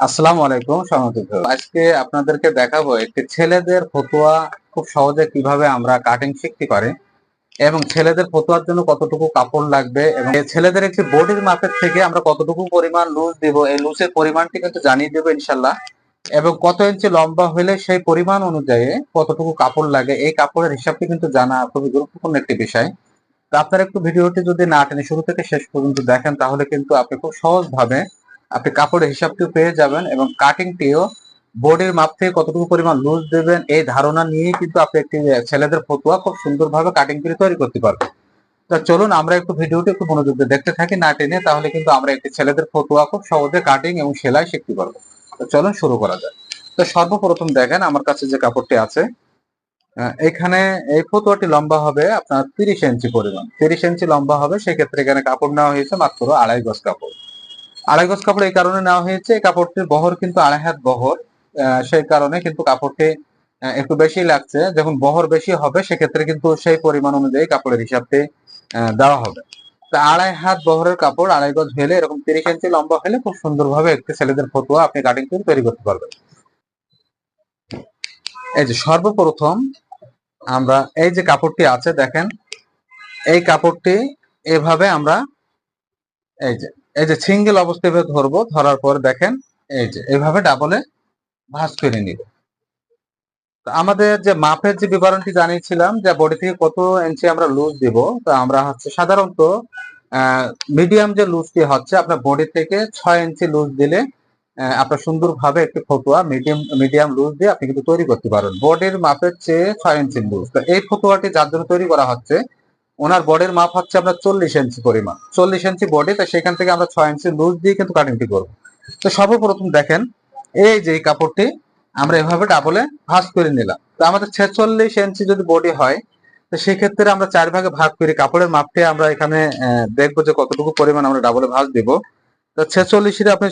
আসসালামু আলাইকুম সমাজিত আজকে আপনাদেরকে দেখাবো একটি ছেলেদের ফতুয়া খুব সহজে কীভাবে আমরা কাটিং শিখতে পারি এবং ছেলেদের ফতুয়ার জন্য কতটুকু কাপড় লাগবে এবং ছেলেদের একটি বডির মাপের থেকে আমরা কতটুকু পরিমাণ লুজ দিব, এই লুজের পরিমাণটি কিন্তু জানিয়ে দেবো ইনশাল্লাহ এবং কত ইঞ্চি লম্বা হলে সেই পরিমাণ অনুযায়ী কতটুকু কাপড় লাগে, এই কাপড়ের হিসাবটি কিন্তু জানা খুবই গুরুত্বপূর্ণ একটি বিষয়। তো আপনারা একটু ভিডিওটি যদি না টেনে শুরু থেকে শেষ পর্যন্ত দেখেন, তাহলে কিন্তু আপনি খুব সহজভাবে আপনি কাপড়ের হিসাবটিও পেয়ে যাবেন এবং কাটিংটিও বোর্ডের মাপ থেকে কতটুকু পরিমাণ লুজ দেবেন, এই ধারণা নিয়ে কিন্তু আপনি একটি ছেলেদের ফতুয়া খুব সুন্দরভাবে কাটিং করে তৈরি করতে পারবেন। তো চলুন, আমরা একটু ভিডিওটি একটু মনোযোগ দিয়ে দেখতে থাকি, না টেনে তাহলে কিন্তু আমরা একটি ছেলেদের ফতুয়া খুব সহজে কাটিং এবং সেলাই শিখতে পারব। তো চলুন, শুরু করা যায় তো সর্বপ্রথম দেখেন, আমার কাছে যে কাপড়টি আছে এখানে এই ফতুয়াটি লম্বা হবে আপনার তিরিশ ইঞ্চি পরিমাণ। তিরিশ ইঞ্চি লম্বা হবে, সেক্ষেত্রে এখানে কাপড় নেওয়া হয়েছে মাত্র আড়াই গজ কাপড়। আড়াই গজ কাপড় এই কারণে নেওয়া হয়েছে। এই কাপড়টির বহর কিন্তু আড়াই হাত বহর। সেই কারণে কিন্তু কাপড়টি একটু বেশি লাগছে। যখন বহর বেশি হবে, সেক্ষেত্রে কিন্তু সেই পরিমাণ অনুযায়ী কাপড়ের হিসাবটি দেওয়া হবে। তা আড়াই হাত বহরের কাপড়, আড়াই গজ হলে এরকম তিরিশ ইঞ্চি লম্বা হলে খুব সুন্দরভাবে একটি ছেলেদের ফতুয়া আপনি কাটিং করে তৈরি করতে পারবেন। এই যে সর্বপ্রথম আমরা এই যে কাপড়টি আছে, দেখেন, এই কাপড়টি এভাবে আমরা, এই যে এই যে সিঙ্গেল অবস্থায় ধরবো, ধরার পর দেখেন এই যে এইভাবে ডাবলে ভাঁজ করে নিব। আমাদের যে মাপের যে বিবরণটি জানিয়েছিলাম, যে বডি থেকে কত ইঞ্চি আমরা লুজ দিব, তো আমরা হচ্ছে সাধারণত মিডিয়াম যে লুজটি হচ্ছে, আপনার বডি থেকে ছয় ইঞ্চি লুজ দিলে আপনার সুন্দরভাবে একটি ফতুয়া মিডিয়াম মিডিয়াম লুজ দিয়ে আপনি কিন্তু তৈরি করতে পারেন। বডির মাপের চেয়ে ছয় ইঞ্চি লুজ তো এই ফতুয়াটি যার জন্য তৈরি করা হচ্ছে ওনার বডির মাপ হচ্ছে আপনার চল্লিশ ইঞ্চি পরিমাণ। চল্লিশ ইঞ্চি বডি তো সেখান থেকে আমরা ছয় ইঞ্চি লুজ দিয়ে কিন্তু কাটিংটি করব। তো সর্বপ্রথম দেখেন, এই যে কাপড়টি আমরা এভাবে ডাবলে ভাঁজ করে নিলাম। তো আমাদের ছেচল্লিশ ইঞ্চি যদি বডি হয়, তো সেক্ষেত্রে আমরা চার ভাগে ভাগ করি কাপড়ের মাপটি আমরা এখানে দেখব যে কতটুকু পরিমাণ আমরা ডাবলে ভাঁজ দিব। তো ছেচল্লিশের আপনি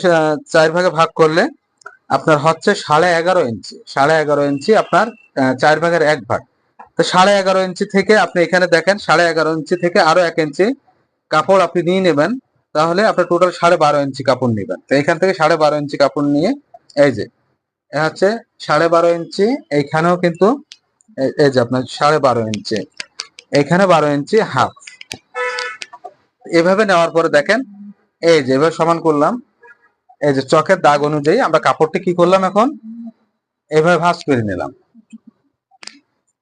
চার ভাগে ভাগ করলে আপনার হচ্ছে সাড়ে এগারো ইঞ্চি সাড়ে এগারো ইঞ্চি আপনার চার ভাগের এক ভাগ। তো সাড়ে এগারো ইঞ্চি থেকে আপনি এখানে দেখেন, সাড়ে এগারো ইঞ্চি থেকে আরও এক ইঞ্চি কাপড় আপনি নিয়ে নেবেন। তাহলে আপনার টোটাল সাড়ে বারো ইঞ্চি কাপড় নেবেন। তো এখান থেকে সাড়ে বারো ইঞ্চি কাপড় নিয়ে, এই যে হচ্ছে সাড়ে বারো ইঞ্চি এইখানেও কিন্তু এই- যে আপনার সাড়ে বারো ইঞ্চি এখানে বারো ইঞ্চি হাফ এভাবে নেওয়ার পরে দেখেন, এই যে, এভাবে সমান করলাম। এই যে, চকের দাগ অনুযায়ী আমরা কাপড়টি কি করলাম এখন? এভাবে ভাঁজ করে নিলাম।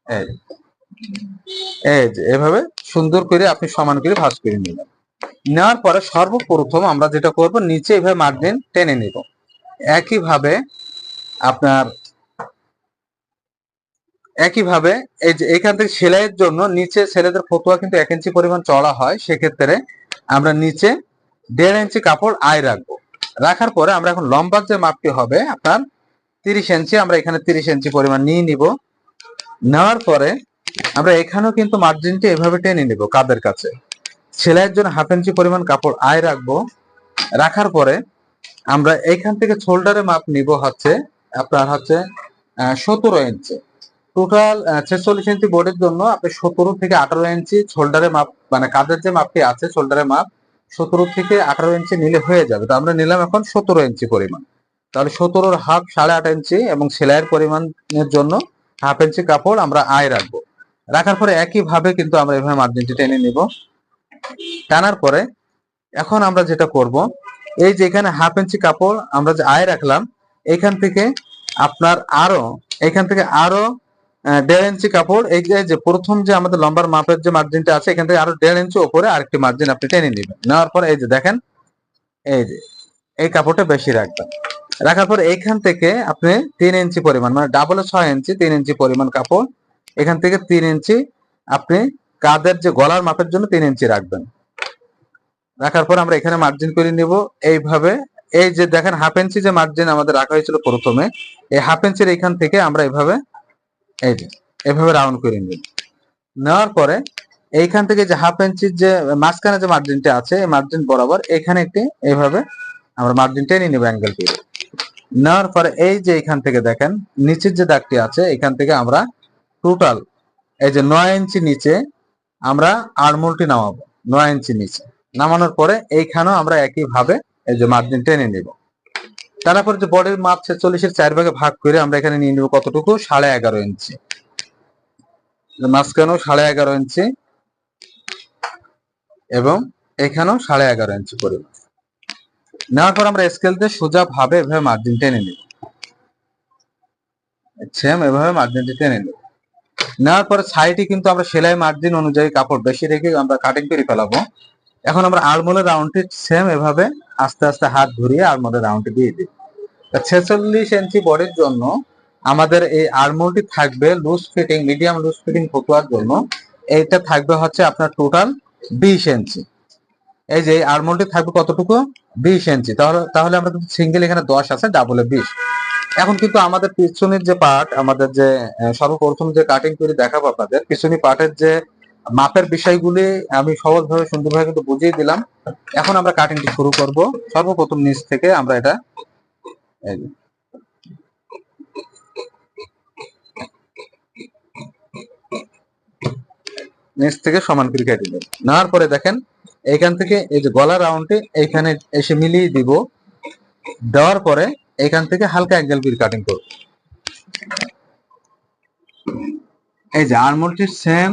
এই। এই এভাবে সুন্দর করে আপনি সমান করে ভাঁজ করে নিলেন। নেওয়ার পরে সর্বপ্রথম আমরা যেটা করব, নিচে এভাবে মার্জিন টেনে নিব। একইভাবে আপনার, একইভাবে এই যে এখান থেকে সেলাইয়ের জন্য নিচে ছেলেদের ফতুয়া কিন্তু এক ইঞ্চি পরিমাণ চড়া হয়, সেক্ষেত্রে আমরা নিচে দেড় ইঞ্চি কাপড় আয় রাখব। রাখার পরে আমরা এখন লম্বার যে মাপটি হবে, আপনার তিরিশ ইঞ্চি, আমরা এখানে তিরিশ ইঞ্চি পরিমাণ নিয়ে নিব। নেওয়ার পরে আমরা এখানেও কিন্তু মার্জিনটি এভাবে টেনে নিব কাদের কাছে। সেলাইয়ের জন্য হাফ ইঞ্চি পরিমাণ কাপড় আয় রাখব। রাখার পরে আমরা এইখান থেকে শোল্ডারের মাপ নিব হচ্ছে আপনার হচ্ছে সতেরো ইঞ্চি টোটাল ছেচল্লিশ ইঞ্চি বোর্ডের জন্য আপনি সতেরো থেকে আঠারো ইঞ্চি শোল্ডারের মাপ মানে কাদের যে মাপটি আছে শোল্ডারের মাপ, সতেরো থেকে আঠারো ইঞ্চি নিলে হয়ে যাবে। তো আমরা নিলাম এখন সতেরো ইঞ্চি পরিমাণ। তাহলে সতেরোর হাফ সাড়ে আট ইঞ্চি এবং সেলাইয়ের পরিমাণের জন্য হাফ ইঞ্চি কাপড় আমরা আয় রাখব। রাখার পরে একইভাবে কিন্তু আমরা এভাবে মার্জিনটি টেনে নিব। টানার পরে এখন আমরা যেটা করব, এই যে এখানে হাফ ইঞ্চি কাপড় আমরা যে আয় রাখলাম, এখান থেকে আপনার আরও, এখান থেকে আরও দেড় ইঞ্চি কাপড়, এই যে প্রথম যে আমাদের লম্বার মাপের যে মার্জিনটা আছে, এখান থেকে আরও দেড় ইঞ্চি উপরে আরেকটি মার্জিন আপনি টেনে নেবেন। নেওয়ার পর এই যে দেখেন, এই যে, এই কাপড়টা বেশি রাখবেন। রাখার পর এইখান থেকে আপনি তিন ইঞ্চি পরিমাণ মানে ডাবল ছয় ইঞ্চি, তিন ইঞ্চি পরিমাণ কাপড় এখান থেকে তিন ইঞ্চি আপনি কাদের যে গলার মাপের জন্য তিন ইঞ্চি রাখবেন। রাখার পর আমরা এখানে মার্জিন করে নিব। এইভাবে এই যে দেখেন হাফ ইঞ্চি যে মার্জিন আমাদের রাখা হয়েছিল প্রথমে, এই হাফ ইঞ্চির এখান থেকে আমরা এভাবে, এই যে, এভাবে রাউন্ড করে নিব। নেওয়ার পরে এইখান থেকে যে হাফ ইঞ্চির যে মাঝখানে যে মার্জিনটা আছে, এই মার্জিন বরাবর এখানে একটি এইভাবে আমরা মার্জিন টেনে নিব অ্যাঙ্গেল করে। নেওয়ার পরে এই যে এখান থেকে দেখেন, নিচের যে দাগটি আছে, এখান থেকে আমরা টোটাল এই যে নয় ইঞ্চি নিচে আমরা আড়মুলটি নামাবো, নয় ইঞ্চি নিচে। নামানোর পরে এইখানেও আমরা একইভাবে এই যে মার্জিন টেনে নিব। তারপর যে বডির মাপ ছেচল্লিশের চার ভাগে ভাগ করে আমরা এখানে নিয়ে নেব কতটুকু? সাড়ে এগারো ইঞ্চি। মাঝখানেও সাড়ে এগারো ইঞ্চি এবং এখানেও সাড়ে এগারো ইঞ্চি পরিমাণ। নেওয়ার পর আমরা স্কেল দিয়ে সোজা ভাবে এভাবে মার্জিন টেনে নিব। সেম এভাবে মার্জিনটি টেনে নিব। নেওয়ার পরে সাইডে কিন্তু আমরা সেলাই মার্জিন অনুযায়ী কাপড় বেশি রেখে আমরা কাটিং করে ফেলাবো। এখন আমরা আলমোলের রাউন্ডটি সেম এভাবে আস্তে আস্তে হাত ঘুরিয়ে আলমোলের রাউন্ডটি দিয়ে দিই। ছেচল্লিশ ইঞ্চি বডির জন্য আমাদের এই আলমোলটি থাকবে loose fitting medium loose fitting ফতুয়ার জন্য। এইটা থাকবে হচ্ছে আপনার টোটাল বিশ ইঞ্চি এই যে আরমোলটি থাকবে কতটুকু? বিশ ইঞ্চি তাহলে তাহলে আমরা কিন্তু সিঙ্গেল এখানে দশ আছে ডাবলে বিশ। এখন কিন্তু আমাদের পিছনের যে পার্ট আমাদের যে সর্বপ্রথম যে কাটিং করে দেখাবো আপনাদের পিছনি পার্টের যে মাপের বিষয়গুলি আমি সহজভাবে, সুন্দরভাবে কিন্তু বুঝিয়ে দিলাম। এখন আমরা কাটিংটি শুরু করব। সর্বপ্রথম নিচ থেকে আমরা এটা নিচ থেকে সমান করে কেটে দেব নেওয়ার পরে দেখেন এইখান থেকে এই যে গলা রাউন্ডে এইখানে এসে মিলিয়ে দিব। দেওয়ার পরে এখান থেকে হালকা অ্যাঙ্গেল করে কাটিং করব। এই যে আর্মোলটির সেম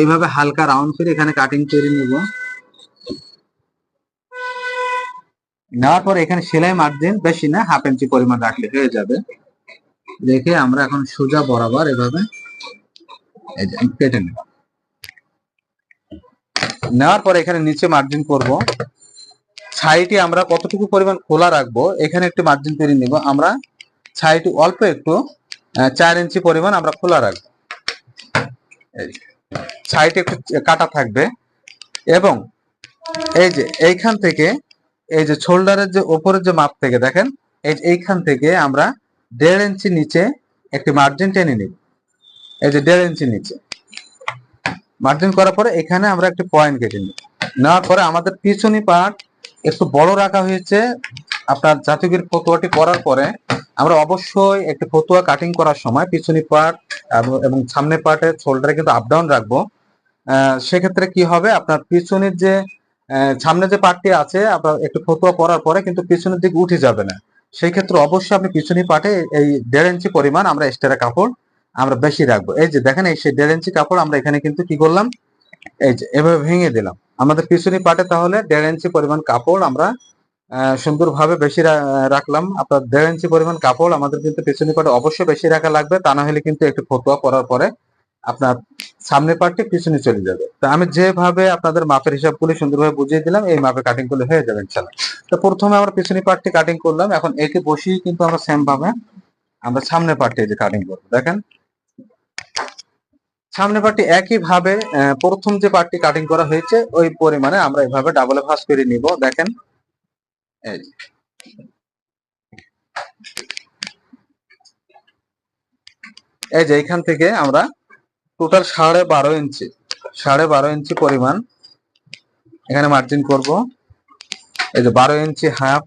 এইভাবে হালকা রাউন্ড করে এখানে কাটিং করে নিব। নেওয়ার পরে এখানে সেলাই মার্জিন বেশি না হাফ ইঞ্চি পরিমাণ রাখলে হয়ে যাবে। দেখে আমরা এখন সোজা বরাবর এভাবে কেটে নেব। নেওয়ার পরে এখানে নিচে মার্জিন করব। ছাইটি আমরা কতটুকু পরিমাণ খোলা রাখব, এখানে একটু মার্জিন করে নিব। আমরা ছাইটি অল্প একটু চার ইঞ্চি পরিমাণ আমরা খোলা রাখব। ছাইটি একটু কাটা থাকবে। এবং এই যে এইখান থেকে, এই যে শোল্ডারের যে ওপরের যে মাপ থেকে দেখেন, এই এইখান থেকে আমরা দেড় ইঞ্চি নিচে একটি মার্জিন টেনে নিব। এই যে দেড় ইঞ্চি নিচে। মার্জিন করার পরে এখানে আমরা একটি পয়েন্ট কেটে নিই। নেওয়ার পরে আমাদের পিছনি পার্ট একটু বড় রাখা হয়েছে। আপনার জাতীয় ফতুয়াটি করার পরে আমরা অবশ্যই একটি ফতুয়া কাটিং করার সময় পিছনি পার্ট এবং সামনে পার্টের শোল্ডারে কিন্তু আপ ডাউন রাখব। সেক্ষেত্রে কি হবে? আপনার পিছনের যে সামনে যে পার্টটি আছে, আপনার একটু ফতুয়া করার পরে কিন্তু পিছনের দিকে উঠে যাবে না। সেই ক্ষেত্রে অবশ্যই আপনি পিছনি পার্টে এই দেড় ইঞ্চি পরিমাণ আমরা এক্সট্রা কাপড় আমরা বেশি রাখব। এই যে দেখেন, এই সেই দেড় ইঞ্চি কাপড় আমরা এখানে কিন্তু কি করলাম? এই যে এভাবে ভেঙে দিলাম। আমাদের পিছনি পাটে তাহলে দেড় ইঞ্চি পরিমাণ কাপড় আমরা সুন্দরভাবে বেশি রাখলাম। আপনার দেড় ইঞ্চি পরিমাণ কাপড় আমাদের কিন্তু পিছনি পাটে অবশ্যই বেশি রাখা লাগবে। তা না হলে কিন্তু একটু ফতুয়া করার পরে আপনার সামনের পার্টটি পিছনে চলে যাবে। তো আমি যেভাবে আপনাদের মাপের হিসাবগুলি সুন্দরভাবে বুঝিয়ে দিলাম, এই মাপে কাটিং করলে হয়ে যাবে ইনশাল্লাহ তো প্রথমে আমরা পিছনি পার্টটি কাটিং করলাম। এখন একে বসিয়ে কিন্তু আমরা সেম ভাবে আমরা সামনের পার্টটি যে কাটিং করব। দেখেন সামনে পার্টটি একই ভাবে আহ, প্রথম যে পার্টটি কাটিং করা হয়েছে ওই পরিমাণে আমরা এইভাবে ডাবল ভাঁজ করে নিব দেখেন। এই যে। এই যে এখান থেকে আমরা টোটাল সাড়ে বারো ইঞ্চি সাড়ে বারো ইঞ্চি পরিমাণ এখানে মার্জিন করব। এই যে বারো ইঞ্চি হাফ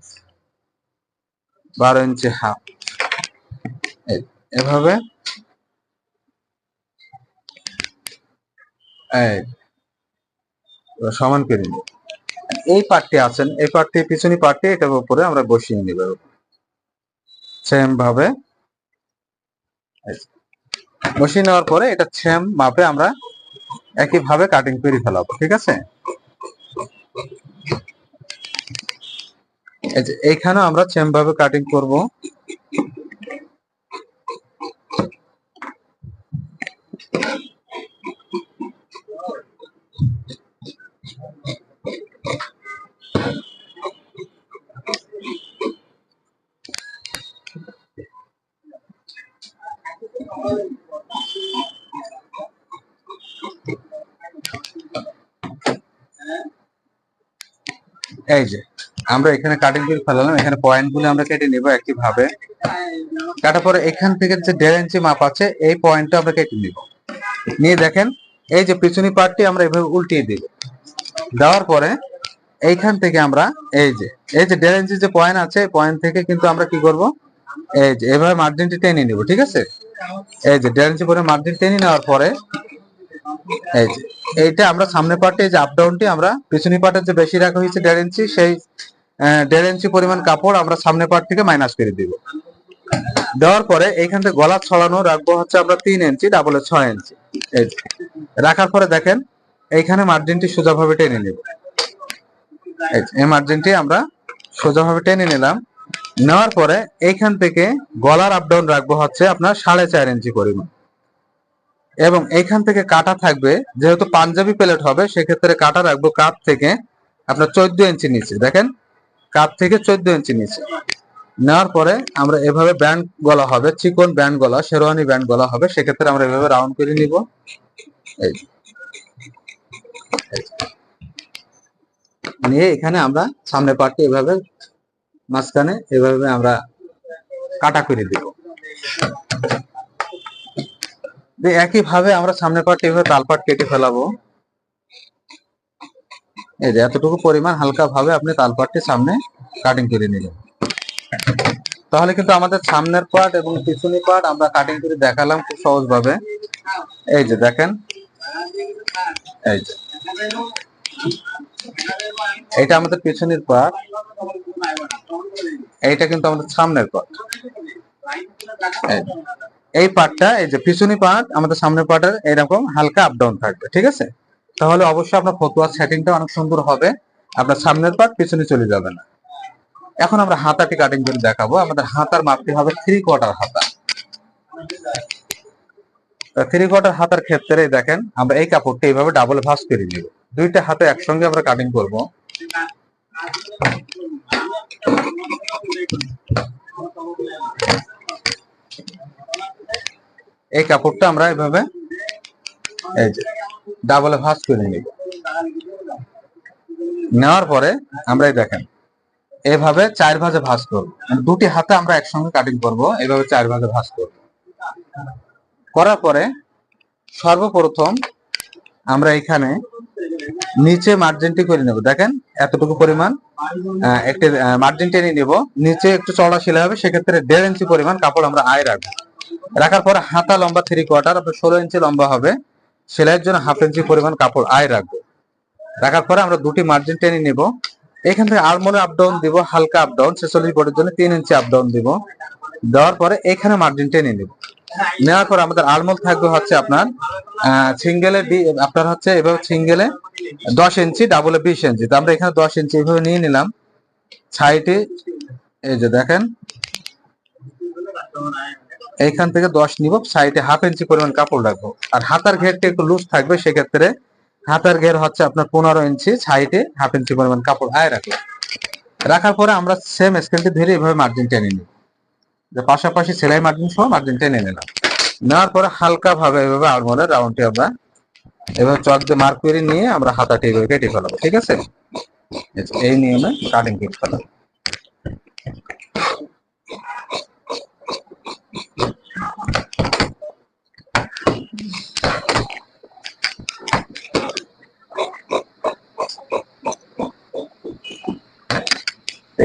বারো ইঞ্চি হাফ এভাবে এই এবার সমান করে নিব এই পার্টটি আছেন, এই পার্টটি পিছনি পার্টটি, এটার উপরে আমরা বসিয়ে নিব। সেম ভাবে বসিয়ে নেওয়ার পরে এটা সেম মাপে আমরা একই ভাবে কাটিং করে ফেলাবো, ঠিক আছে? এই যে, এইখানেও আমরা সেম ভাবে কাটিং করব। এই যে, আমরা এখানে কাটিং করে ফেলালাম, এখানে পয়েন্টগুলো আমরা কেটে নিব একই ভাবে কাটার পরে এখান থেকে যে দেড় ইঞ্চি মাপ আছে, এই পয়েন্টটা আমরা কেটে নিব। নিয়ে দেখেন, এই যে পিছনি পার্টটি আমরা এভাবে উল্টিয়ে দিব। দেওয়ার পরে এইখান থেকে আমরা, এই যে এই যে দেড় ইঞ্চি যে পয়েন্ট আছে পয়েন্ট থেকে কিন্তু আমরা কি করব? এই যে, এভাবে মার্জিনটি টেনে নিব, ঠিক আছে? এই যে দেড় ইঞ্চি পরে মার্জিন টেনে নেওয়ার পরে এইটা আমরা সামনে পার্টে যে আপ ডাউনটি আমরা পিছনি পার্টের যে বেশি রাখা হয়েছে দেড় ইঞ্চি, সেই দেড় ইঞ্চি পরিমাণ কাপড় আমরা সামনে পার্ট থেকে মাইনাস করে দিব। দেওয়ার পরে এইখান থেকে গলা ছড়ানো রাখব হচ্ছে আমরা তিন ইঞ্চি ডাবলে ছয় ইঞ্চি। রাখার পরে দেখেন, এইখানে মার্জিনটি সোজাভাবে টেনে নেব। এই মার্জিনটি আমরা সোজাভাবে টেনে নিলাম। নেওয়ার পরে এইখান থেকে গলার আপ ডাউন রাখব হচ্ছে আপনার সাড়ে চার ইঞ্চি পরিমাণ। এবং এইখান থেকে কাটা থাকবে, যেহেতু পাঞ্জাবি প্লেট হবে, সেক্ষেত্রে কাটা রাখব কাপ থেকে আপনার চোদ্দ ইঞ্চি নিচে, দেখেন? কাপ থেকে চোদ্দ ইঞ্চি নিচে। নেওয়ার পরে আমরা এভাবে ব্যান্ড গলা হবে, চিকন ব্যান্ড গলা, শেরওয়ানি ব্যান্ড গলা হবে, সেক্ষেত্রে আমরা এভাবে রাউন্ড করে নিব। এই। নিয়ে এখানে আমরা সামনে পার্টটি এভাবে, মাঝখানে এভাবে আমরা কাটা করে দিব। দিয়ে একই ভাবে আমরা সামনের পার্ট তাল পাট কেটে ফেলাবো। এই যে এতটুকু পরিমাণ হালকা ভাবে আপনি তাল পাটটি সামনে কাটিং করে নিলেন। তাহলে কিন্তু আমাদের সামনের পার্ট এবং পিছনি পার্ট আমরা কাটিং করে দেখালাম খুব সহজ ভাবে এই যে দেখেন। এই যে। এটা আমাদের পিছনের পার্ট এইটা কিন্তু আমাদের সামনের পার্ট এই পার্টটা এই যে পিছনি পার্ট আমাদের সামনের পার্টের এরকম হালকা আপ ডাউন থাকবে, ঠিক আছে? তাহলে অবশ্যই আপনার ফতুয়ার সেটিংটা অনেক সুন্দর হবে। আপনার সামনের পার্ট পিছনে চলে যাবে না। এখন আমরা হাতাটি কাটিং করে দেখাবো। আমাদের হাতার মাপটি হবে থ্রি কোয়ার্টার হাতা। থ্রি কোয়ার্টার হাতার ক্ষেত্রে দেখেন, আমরা এই কাপড়টা এইভাবে ডাবল ভাঁজ করে নিব। দুইটা হাতে একসঙ্গে আমরা কাটিং করব। এই কাপড়টা আমরা যে ডাবলে ভাঁজ করে নিব। নেওয়ার পরে আমরা এই দেখেন, এভাবে চার ভাজে ভাঁজ করব। মানে দুটি হাতে আমরা একসঙ্গে কাটিং করব, এভাবে চার ভাজে ভাঁজ করব। করার পরে সর্বপ্রথম আমরা এখানে নিচে মার্জিনটি করে নেব। দেখেন, এতটুকু পরিমাণ একটি মার্জিন টেনে নেব। নিচে একটু চড়া সেলাই হবে, সেক্ষেত্রে দেড় ইঞ্চি পরিমাণ কাপড় আমরা আয় রাখব। রাখার পরে হাতা লম্বা থ্রি কোয়ার্টার আপনার ষোলো ইঞ্চি লম্বা হবে। সেলাইয়ের জন্য হাফ ইঞ্চি পরিমাণ কাপড় আয় রাখব। রাখার পরে আমরা দুটি মার্জিন টেনে নিব। এখান থেকে আরমোলে আপ ডাউন দিব, হালকা আপ ডাউন ছেচল্লিশ বোর্ডের জন্য তিন ইঞ্চি আপ ডাউন দিব। দেওয়ার পরে এখানে মার্জিন টেনে নিব। নেওয়ার পর আমাদের আলমোল থাকবে হচ্ছে আপনার সিঙ্গেলে আপনার হচ্ছে এভাবে সিঙ্গেলে দশ ইঞ্চি ডাবলে বিশ ইঞ্চি তো আমরা এখানে দশ ইঞ্চি এভাবে নিয়ে নিলাম। সাইডে এই যে দেখেন। এইখান থেকে দশ নিব, সাইডে হাফ ইঞ্চি পরিমাণ কাপড় রাখব। আর হাতার ঘেরটা একটু লুজ থাকবে, সেক্ষেত্রে হাতার ঘের হচ্ছে আপনার পনেরো ইঞ্চি সাইডে হাফ ইঞ্চি পরিমাণ কাপড় আয় রাখলাম। রাখার পরে আমরা সেম স্কেলটি ধরে এভাবে মার্জিন টেনে নিই যে পাশাপাশি সেলাই মার্জিন সহ মার্জিন টেনে নিলাম। নেওয়ার পরে হালকা ভাবে এভাবে আলমোলের রাউন্ডটি আমরা এভাবে চক দিয়ে মার্ক করে নিয়ে আমরা হাতাটি এভাবে কেটে ফেলাবো, ঠিক আছে? এই নিয়মে কাটিং কেটে ফেলাবো।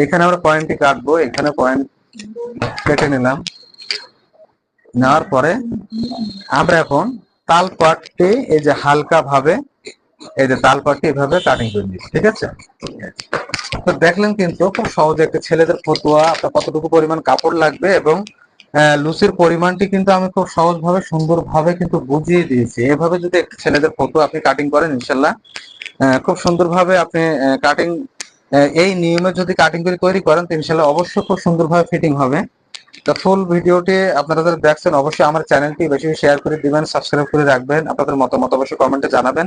এখানে আমরা পয়েন্টটি কাটবো, এখানে পয়েন্ট কেটে নিলাম। নেওয়ার পরে আমরা এখন তাল পাটটি এই যে হালকা ভাবে এই যে তাল পাটটি এভাবে কাটিং করে নিচ্ছি ঠিক আছে? তো দেখলেন কিন্তু খুব সহজে একটা ছেলেদের ফতুয়া, আপনার কতটুকু পরিমাণ কাপড় লাগবে এবং লুচির পরিমাণটি কিন্তু আমি খুব সহজ ভাবে সুন্দর ভাবে কিন্তু বুঝিয়ে দিয়েছি। এভাবে যদি ছেলেদের ফটো আপনি কাটিং করেন, ইনশাল্লাহ খুব সুন্দর ভাবে আপনি কাটিং এই নিয়মে যদি কাটিং করে তৈরি করেন, তো অবশ্যই খুব সুন্দরভাবে ফিটিং হবে। তো ফুল ভিডিওটি আপনারা যারা দেখছেন, অবশ্যই আমার চ্যানেলটি বেশি শেয়ার করে দিবেন সাবস্ক্রাইব করে রাখবেন, আপনাদের মতামত অবশ্যই কমেন্টে জানাবেন।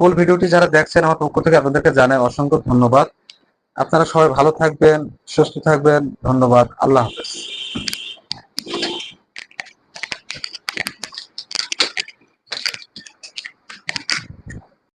ফুল ভিডিওটি যারা দেখছেন, আমার পক্ষ থেকে আপনাদেরকে জানাই অসংখ্য ধন্যবাদ। আপনারা সবাই ভালো থাকবেন, সুস্থ থাকবেন, ধন্যবাদ, আল্লাহ হাফেজ।